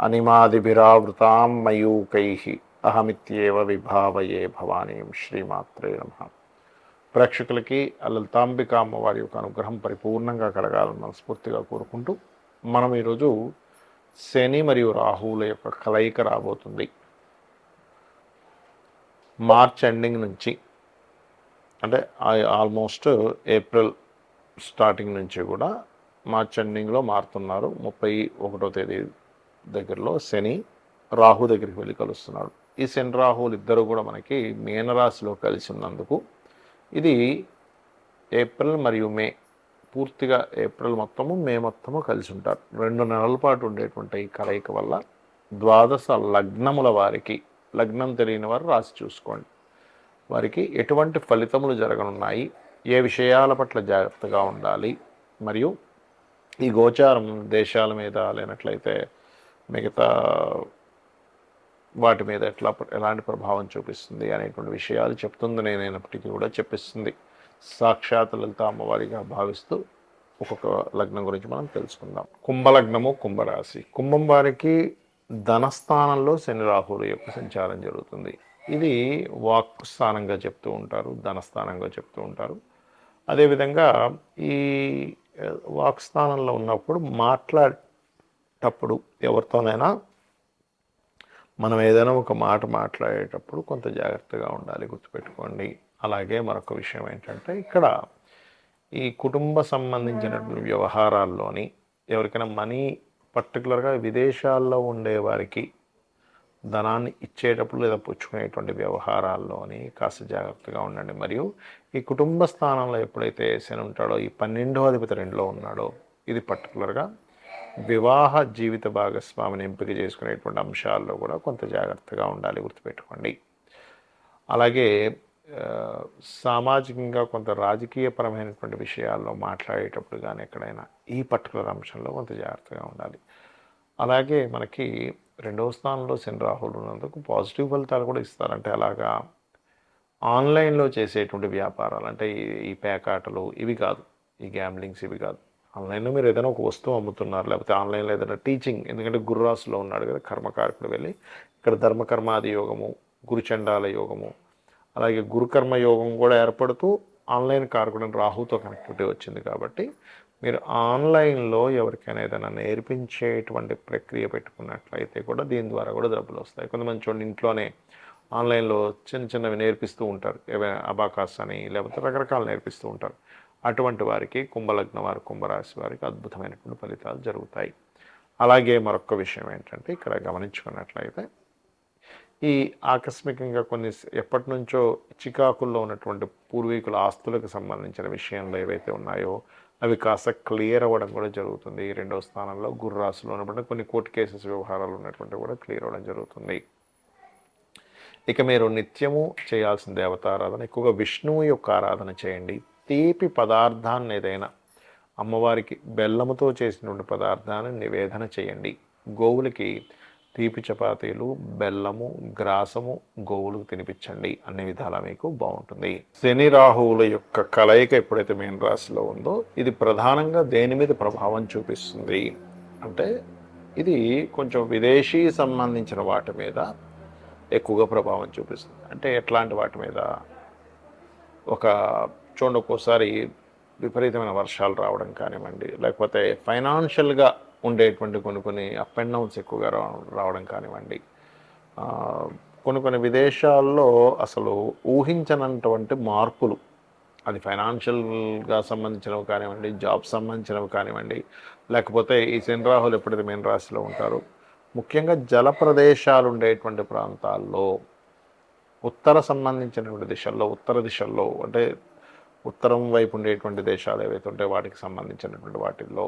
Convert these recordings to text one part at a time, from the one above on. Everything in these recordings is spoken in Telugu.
అనిమాదిభిరావృతాం మయూకై అహమిత్యేవ విభావయే భవానీం శ్రీమాత్రే నమ ప్రేక్షకులకి లలితాంబిక అమ్మవారి యొక్క అనుగ్రహం పరిపూర్ణంగా కలగాలని మనస్ఫూర్తిగా కోరుకుంటూ మనం ఈరోజు శని మరియు రాహువుల యొక్క కలయిక రాబోతుంది. మార్చ్ ఎండింగ్ నుంచి అంటే ఆల్మోస్ట్ ఏప్రిల్ స్టార్టింగ్ నుంచి కూడా మార్చ్ ఎండింగ్లో మారుతున్నారు. ముప్పై ఒకటో తేదీ దగ్గరలో శని రాహు దగ్గరికి వెళ్ళి కలుస్తున్నాడు. ఈ శని రాహువులు ఇద్దరు కూడా మనకి మీనరాశిలో కలిసి ఉన్నందుకు ఇది ఏప్రిల్ మరియు మే పూర్తిగా ఏప్రిల్ మొత్తము మే మొత్తము కలిసి ఉంటారు. రెండు నెలల పాటు ఉండేటువంటి ఈ కలయిక వల్ల ద్వాదశ లగ్నముల వారికి లగ్నం తెలియని వారు రాసి చూసుకోండి. వారికి ఎటువంటి ఫలితములు జరగనున్నాయి ఏ విషయాల పట్ల జాగ్రత్తగా ఉండాలి మరియు ఈ గోచారం దేశాల మీద లేనట్లయితే మిగతా వాటి మీద ఎట్లా ఎలాంటి ప్రభావం చూపిస్తుంది అనేటువంటి విషయాలు చెప్తుంది నేనైనప్పటికీ కూడా చెప్పిస్తుంది. సాక్షాత్ లలిత అమ్మవారిగా భావిస్తూ ఒక్కొక్క లగ్నం గురించి మనం తెలుసుకుందాం. కుంభలగ్నము కుంభరాశి. కుంభం వారికి ధనస్థానంలో శని రాహుల యొక్క సంచారం జరుగుతుంది. ఇది వాక్ స్థానంగా చెప్తూ ఉంటారు ధనస్థానంగా చెప్తూ ఉంటారు. అదేవిధంగా ఈ వాక్ స్థానంలో ఉన్నప్పుడు మాట్లాడేటప్పుడు ఎవరితోనైనా మనం ఏదైనా ఒక మాట మాట్లాడేటప్పుడు కొంత జాగ్రత్తగా ఉండాలి గుర్తుపెట్టుకోండి. అలాగే మరొక విషయం ఏంటంటే ఇక్కడ ఈ కుటుంబ సంబంధించినటువంటి వ్యవహారాల్లోని ఎవరికైనా మనీ పర్టికులర్గా విదేశాల్లో ఉండే వారికి ధనాన్ని ఇచ్చేటప్పుడు లేదా పుచ్చుకునేటువంటి వ్యవహారాల్లోని కాస్త జాగ్రత్తగా ఉండండి. మరియు ఈ కుటుంబ స్థానంలో ఎప్పుడైతే శని ఉంటాడో ఈ పన్నెండో అధిపతి రెండులో ఉన్నాడో ఇది పర్టికులర్గా వివాహ జీవిత భాగస్వామిని ఎంపిక చేసుకునేటువంటి అంశాల్లో కూడా కొంత జాగ్రత్తగా ఉండాలి గుర్తుపెట్టుకోండి. అలాగే సామాజికంగా కొంత రాజకీయపరమైనటువంటి విషయాల్లో మాట్లాడేటప్పుడు కానీ ఎక్కడైనా ఈ పర్టికులర్ అంశంలో కొంత జాగ్రత్తగా ఉండాలి. అలాగే మనకి రెండవ స్థానంలో శని రాహులు ఉన్నందుకు పాజిటివ్ ఫలితాలు కూడా ఇస్తారంటే అలాగా ఆన్లైన్లో చేసేటువంటి వ్యాపారాలు అంటే ఈ ఈ పేకాటలు ఇవి కాదు ఈ గ్యాంబ్లింగ్స్ ఇవి కాదు. ఆన్లైన్లో మీరు ఏదైనా ఒక వస్తువు అమ్ముతున్నారు లేకపోతే ఆన్లైన్లో ఏదైనా టీచింగ్ ఎందుకంటే గురురాసులో ఉన్నాడు కదా కర్మకారకుడు వెళ్ళి ఇక్కడ ధర్మకర్మాది యోగము గురుచండాల యోగము అలాగే గురుకర్మ యోగం కూడా ఏర్పడుతూ ఆన్లైన్ కారకుడిని రాహుతో కనెక్టివిటీ వచ్చింది కాబట్టి మీరు ఆన్లైన్లో ఎవరికైనా ఏదైనా నేర్పించేటువంటి ప్రక్రియ పెట్టుకున్నట్లయితే కూడా దీని ద్వారా కూడా డబ్బులు వస్తాయి. కొంతమంది చూడండి ఇంట్లోనే ఆన్లైన్లో చిన్న చిన్నవి నేర్పిస్తూ ఉంటారు. ఏవైనా అబాకాస్ అని లేకపోతే రకరకాలు నేర్పిస్తూ ఉంటారు. అటువంటి వారికి కుంభలగ్న వారి కుంభరాశి వారికి అద్భుతమైనటువంటి ఫలితాలు జరుగుతాయి. అలాగే మరొక విషయం ఏంటంటే ఇక్కడ గమనించుకున్నట్లయితే ఈ ఆకస్మికంగా కొన్ని ఎప్పటి నుంచో చికాకుల్లో ఉన్నటువంటి పూర్వీకుల ఆస్తులకు సంబంధించిన విషయంలో ఏవైతే ఉన్నాయో అవి కాస్త క్లియర్ అవ్వడం కూడా జరుగుతుంది. ఈ రెండవ స్థానంలో గుర్రాసులో ఉన్నటువంటి కొన్ని కోర్టు కేసెస్ వ్యవహారాలు ఉన్నటువంటి కూడా క్లియర్ అవ్వడం జరుగుతుంది. ఇక మీరు నిత్యము చేయాల్సిన దేవతారాధన ఎక్కువగా విష్ణువు యొక్క ఆరాధన చేయండి. తీపి పదార్థాన్ని ఏదైనా అమ్మవారికి బెల్లముతో చేసినటువంటి పదార్థాన్ని నివేదన చేయండి. గోవులకి తీపి చపాతీలు బెల్లము గ్రాసము గోవులకు తినిపించండి. అన్ని విధాలా మీకు బాగుంటుంది. శని రాహువుల యొక్క కలయిక ఎప్పుడైతే మీన రాశిలో ఉందో ఇది ప్రధానంగా దేని మీద ప్రభావం చూపిస్తుంది? అంటే ఇది కొంచెం విదేశీ సంబంధించిన వాటి మీద ఎక్కువగా ప్రభావం చూపిస్తుంది. అంటే ఎట్లాంటి వాటి మీద? ఒక చూడండి ఒక్కోసారి విపరీతమైన వర్షాలు రావడం కానివ్వండి లేకపోతే ఫైనాన్షియల్గా ఉండేటువంటి కొన్ని కొన్ని అప్ అండ్ డౌన్స్ ఎక్కువగా రావడం కానివ్వండి. కొన్ని కొన్ని విదేశాల్లో అసలు ఊహించనటువంటి మార్పులు అది ఫైనాన్షియల్గా సంబంధించినవి కానివ్వండి జాబ్ సంబంధించినవి కానివ్వండి లేకపోతే ఈ శనిరాహులు ఎప్పుడైతే మీన రాశిలో ఉంటారు ముఖ్యంగా జల ప్రదేశాలు ఉండేటువంటి ప్రాంతాల్లో ఉత్తర సంబంధించినటువంటి దిశల్లో ఉత్తర దిశల్లో అంటే ఉత్తరం వైపు ఉండేటువంటి దేశాలు ఏవైతే ఉంటాయో వాటికి సంబంధించినటువంటి వాటిల్లో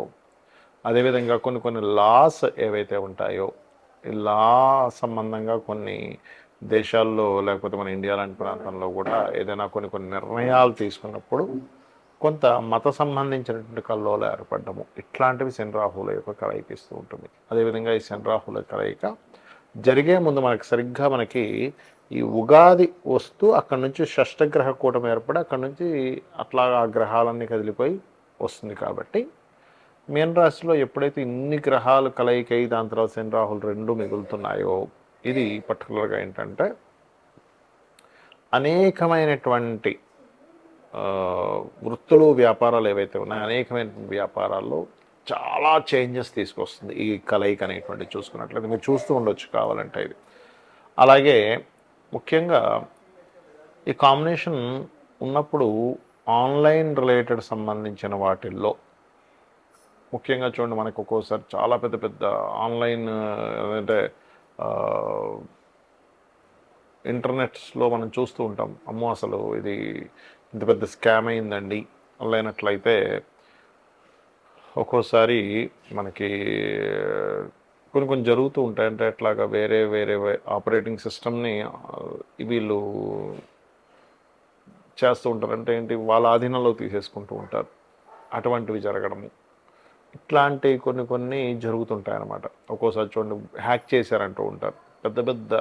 అదేవిధంగా కొన్ని కొన్ని లాస్ ఏవైతే ఉంటాయో ఇలా సంబంధంగా కొన్ని దేశాల్లో లేకపోతే మన ఇండియా లాంటి ప్రాంతంలో కూడా ఏదైనా కొన్ని కొన్ని నిర్ణయాలు తీసుకున్నప్పుడు కొంత మత సంబంధించినటువంటి కల్లోలు ఏర్పడము ఇట్లాంటివి శనిరాహుల యొక్క కలయిక ఇస్తూ ఉంటుంది. అదేవిధంగా ఈ శనిరాహుల కలయిక జరిగే ముందు మనకి సరిగ్గా మనకి ఈ ఉగాది వస్తూ అక్కడి నుంచి షష్టగ్రహ కూటమి ఏర్పడి అక్కడి నుంచి అట్లా ఆ గ్రహాలన్నీ కదిలిపోయి వస్తుంది కాబట్టి మీనరాశిలో ఎప్పుడైతే ఇన్ని గ్రహాలు కలయికై దాని తర్వాత శని రాహులు రెండు మిగులుతున్నాయో ఇది పర్టికులర్గా ఏంటంటే అనేకమైనటువంటి వృత్తులు వ్యాపారాలు ఏవైతే ఉన్నాయో అనేకమైన వ్యాపారాల్లో చాలా చేంజెస్ తీసుకొస్తుంది ఈ కలయిక అనేటువంటి చూసుకున్నట్లయితే. మీరు చూస్తూ ఉండొచ్చు కావాలంటే ఇది. అలాగే ముఖ్యంగా ఈ కాంబినేషన్ ఉన్నప్పుడు ఆన్లైన్ రిలేటెడ్ సంబంధించిన వాటిల్లో ముఖ్యంగా చూడండి మనకు ఒక్కోసారి చాలా పెద్ద పెద్ద ఆన్లైన్ అంటే ఇంటర్నెట్స్లో మనం చూస్తూ ఉంటాం. అమ్మో అసలు ఇది ఇంత పెద్ద స్కామ్ అయిందండి. లేనట్లయితే ఒక్కోసారి మనకి కొన్ని కొన్ని జరుగుతూ ఉంటాయి. అంటే అట్లాగా వేరే వేరే ఆపరేటింగ్ సిస్టమ్ని వీళ్ళు చేస్తూ ఉంటారు. అంటే ఏంటి వాళ్ళ ఆధీనంలో తీసేసుకుంటూ ఉంటారు. అటువంటివి జరగడము. ఇట్లాంటి కొన్ని కొన్ని జరుగుతుంటాయి అన్నమాట ఒక్కోసారి చూడండి హ్యాక్ చేశారంటూ ఉంటారు. పెద్ద పెద్ద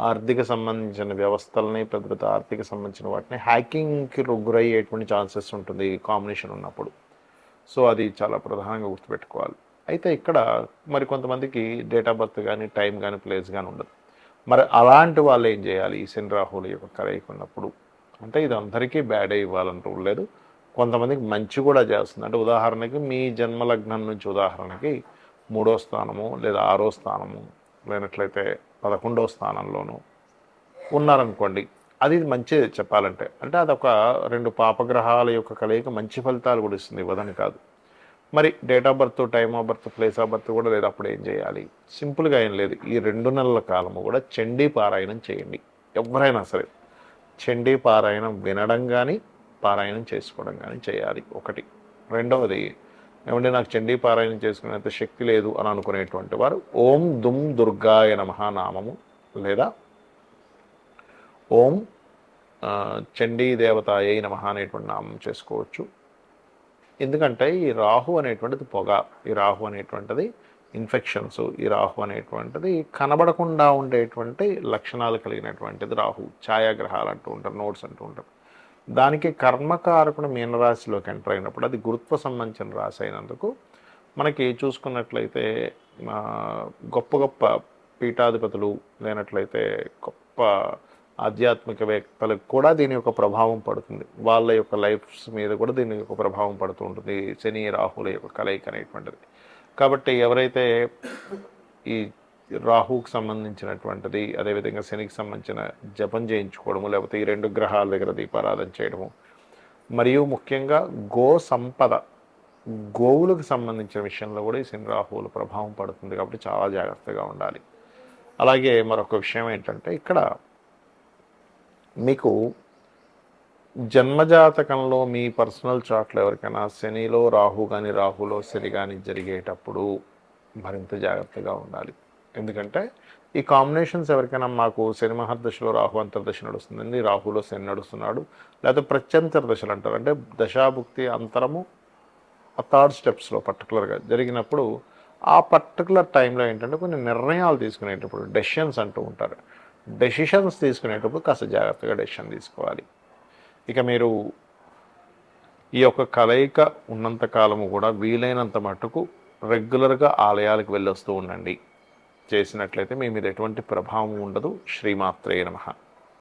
ఆర్థిక సంబంధించిన వ్యవస్థలని పెద్ద పెద్ద ఆర్థిక సంబంధించిన వాటిని హ్యాకింగ్కి గురయ్యేటువంటి ఛాన్సెస్ ఉంటుంది కాంబినేషన్ ఉన్నప్పుడు. సో అది చాలా ప్రధానంగా గుర్తుపెట్టుకోవాలి. అయితే ఇక్కడ మరి కొంతమందికి డేట్ ఆఫ్ బర్త్ కానీ టైం కానీ ప్లేస్ కానీ ఉండదు. మరి అలాంటి వాళ్ళు ఏం చేయాలి? ఈ శని రాహుల యొక్క కలయిక ఉన్నప్పుడు అంటే ఇది అందరికీ బ్యాడ్ ఇవ్వాలని రూల్ లేదు. కొంతమందికి మంచి కూడా చేస్తుంది. అంటే ఉదాహరణకి మీ జన్మలగ్నం నుంచి ఉదాహరణకి మూడో స్థానము లేదా ఆరో స్థానము లేనట్లయితే పదకొండో స్థానంలోనూ ఉన్నారనుకోండి అది మంచి చెప్పాలంటే. అంటే అదొక రెండు పాపగ్రహాల యొక్క కలయిక మంచి ఫలితాలు కూడా ఇస్తుంది ఇవ్వదని కాదు. మరి date of birth time of birth place of birth కూడా లేదు. అప్పుడు ఏం చేయాలి? సింపుల్గా ఏం లేదు. ఈ రెండు నెలల కాలము కూడా చండీ పారాయణం చేయండి. ఎవరైనా సరే చండీ పారాయణం వినడం కానీ పారాయణం చేసుకోవడం కానీ చేయాలి. ఒకటి. రెండవది ఏమంటే నాకు చండీ పారాయణం చేసుకునేంత శక్తి లేదు అని అనుకునేటువంటి వారు ఓం దుమ్ దుర్గాయ నమః నామము లేదా ఓం చండీ దేవతాయై నమః అనేటువంటి నామం చేసుకోవచ్చు. ఎందుకంటే ఈ రాహు అనేటువంటిది పొగ ఈ రాహు అనేటువంటిది ఇన్ఫెక్షన్స్ ఈ రాహు అనేటువంటిది కనబడకుండా ఉండేటువంటి లక్షణాలు కలిగినటువంటిది రాహు. ఛాయాగ్రహాలు అంటూ ఉంటారు నోట్స్ అంటూ ఉంటారు. దానికి కర్మకారకుడు మీనరాశిలోకి ఎంటర్ అయినప్పుడు అది గురుత్వ సంబంధించిన రాశి అయినందుకు మనకి చూసుకున్నట్లయితే గొప్ప గొప్ప పీఠాధిపతులు లేనట్లయితే గొప్ప ఆధ్యాత్మికవేత్తలకు కూడా దీని యొక్క ప్రభావం పడుతుంది. వాళ్ళ యొక్క లైఫ్స్ మీద కూడా దీని యొక్క ప్రభావం పడుతూ ఉంటుంది. శని రాహుల యొక్క కలయిక అనేటువంటిది. కాబట్టి ఎవరైతే ఈ రాహుకు సంబంధించినటువంటిది అదేవిధంగా శనికి సంబంధించిన జపం చేయించుకోవడము లేకపోతే ఈ రెండు గ్రహాల దగ్గర దీపారాధన చేయడము మరియు ముఖ్యంగా గో సంపద గోవులకు సంబంధించిన విషయంలో కూడా ఈ శని రాహువుల ప్రభావం పడుతుంది కాబట్టి చాలా జాగ్రత్తగా ఉండాలి. అలాగే మరొక విషయం ఏంటంటే ఇక్కడ మీకు జన్మజాతకంలో మీ పర్సనల్ చాట్లో ఎవరికైనా శనిలో రాహు కానీ రాహులో శని కానీ జరిగేటప్పుడు మరింత జాగ్రత్తగా ఉండాలి. ఎందుకంటే ఈ కాంబినేషన్స్ ఎవరికైనా మాకు శని మహర్దశలో రాహు అంతర్దశ నడుస్తుందండి రాహులో శని నడుస్తున్నాడు లేకపోతే ప్రత్యంతర దశలు అంటారు. అంటే దశాభుక్తి అంతరము ఆ థర్డ్ స్టెప్స్లో పర్టికులర్గా జరిగినప్పుడు ఆ పర్టికులర్ టైంలో ఏంటంటే కొన్ని నిర్ణయాలు తీసుకునేటప్పుడు డెసిషన్స్ అంటూ ఉంటారు. డెసిషన్స్ తీసుకునేటప్పుడు కాస్త జాగ్రత్తగా డెసిషన్ తీసుకోవాలి. ఇక మీరు ఈ యొక్క కలయిక ఉన్నంత కాలము కూడా వీలైనంత మటుకు రెగ్యులర్గా ఆలయాలకు వెళ్ళొస్తూ ఉండండి. చేసినట్లయితే మీ మీద ఎటువంటి ప్రభావం ఉండదు. శ్రీమాత్రే నమః.